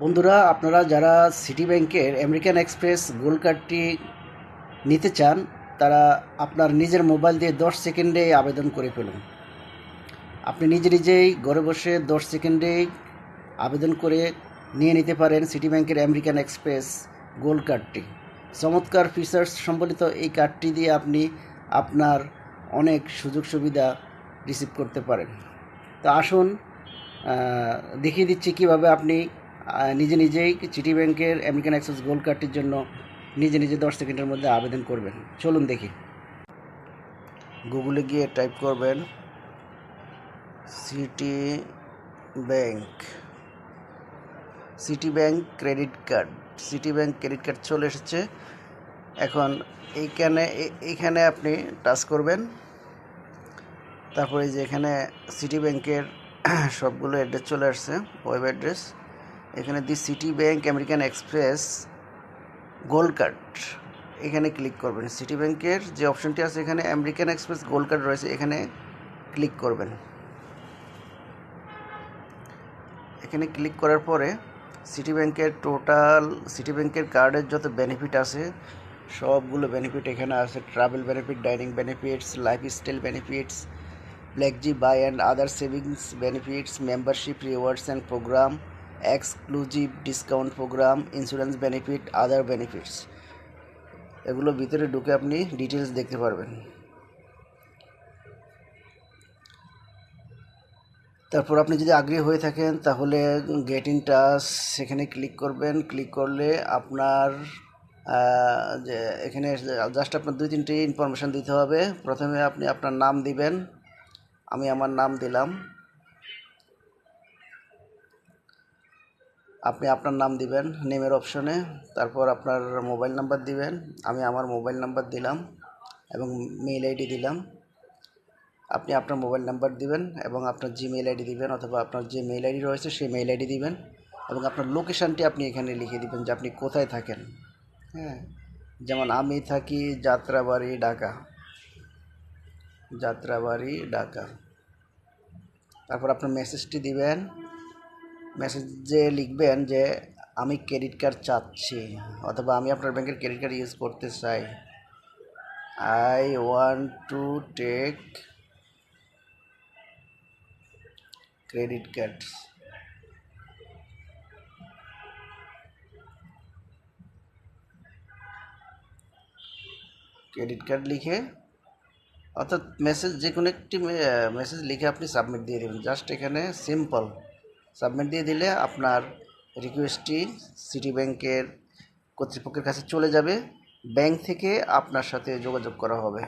বন্ধুরা, আপনারা যারা সিটি ব্যাংকের আমেরিকান এক্সপ্রেস গোল্ড কার্ডটি নিতে চান, তারা আপনার নিজের মোবাইল দিয়ে দশ সেকেন্ডে আবেদন করে ফেলুন। আপনি নিজে নিজেই ঘরে বসে দশ সেকেন্ডেই আবেদন করে নিয়ে নিতে পারেন সিটি ব্যাংকের আমেরিকান এক্সপ্রেস গোল্ড কার্ডটি চমৎকার ফিচার্স সম্বলিত এই কার্ডটি দিয়ে আপনি আপনার অনেক সুযোগ সুবিধা রিসিভ করতে পারেন। তো আসুন দেখিয়ে দিচ্ছি কীভাবে আপনি নিজে নিজেই সিটি ব্যাংকের আমেরিকান অ্যাক্সেস গোল্ড কার্ডটির জন্য নিজে নিজে দশ সেকেন্ডের মধ্যে আবেদন করবেন। চলুন দেখি। গুগলে গিয়ে টাইপ করবেন Citi bank Citi bank credit card Citi bank credit card চলে এসেছে। এখন এইখানে এইখানে আপনি টাচ করবেন। তারপরে যে এখানে সিটি ব্যাংকের সবগুলো অ্যাড্রেস চলে আসছে ওয়েব অ্যাড্রেস এখানে the Citi bank, American Express, gold card. এখানে ক্লিক করবেন। সিটি ব্যাংকের যে অপশনটি আছে এখানে আমেরিকান এক্সপ্রেস, গোল্ড কার্ড রয়েছে, এখানে ক্লিক করবেন। এখানে ক্লিক করার পরে সিটি ব্যাংকের টোটাল, সিটি ব্যাংকের কার্ডের যত বেনিফিট আছে, সবগুলো বেনিফিট এখানে আছে। Travel benefit, dining benefits, lifestyle benefits ব্ল্যাকজি buy and other savings benefits, membership, rewards and programme exclusive discount programme insurance benefit other benefits এগুলো ভিতরে ঢুকে আপনি ডিটেলস দেখতে পারবেন। তারপর আপনি যদি আগ্রহী হয়ে থাকেন, তাহলে গেট ইন টাচ সেখানে ক্লিক করবেন। ক্লিক করলে আপনার যে এখানে জাস্ট আপনার দুই তিনটি ইনফরমেশান দিতে হবে। প্রথমে আপনি আপনার নাম দিবেন। আমি আমার নাম দিলাম। আপনি আপনার নাম দিবেন, নেমের অপশনে তারপর আপনার মোবাইল নাম্বার দিবেন, আমি আমার মোবাইল নাম্বার দিলাম এবং মেইল আইডি দিলাম। আপনি আপনার মোবাইল নাম্বার দিবেন এবং আপনার জিমেইল আইডি দিবেন অথবা আপনার যে মেইল আইডি রয়েছে সেই মেইল আইডি দিবেন এবং আপনার লোকেশানটি আপনি এখানে লিখে দিবেন যে আপনি কোথায় থাকেন। হ্যাঁ যেমন আমি থাকি যাত্রাবাড়ি, ঢাকা। যাত্রাবাড়ি, ঢাকা। তারপর আপনার মেসেজটি দিবেন মেসেজে লিখবেন যে, আমি ক্রেডিট কার্ড চাচ্ছি, অথবা আমি আপনার ব্যাংকের ক্রেডিট কার্ড ইউজ করতে চাই। I want to take credit card credit card লিখে, অর্থাৎ মেসেজ যে কোনো একটি মেসেজ লিখে আপনি সাবমিট দিয়ে দেবেন। জাস্ট এখানে সিম্পল সাবমিট দিয়ে দিলে আপনার রিকোয়েস্টটি সিটি ব্যাংকের কর্তৃপক্ষের কাছে চলে যাবে। ব্যাংক থেকে আপনার সাথে যোগাযোগ করা হবে।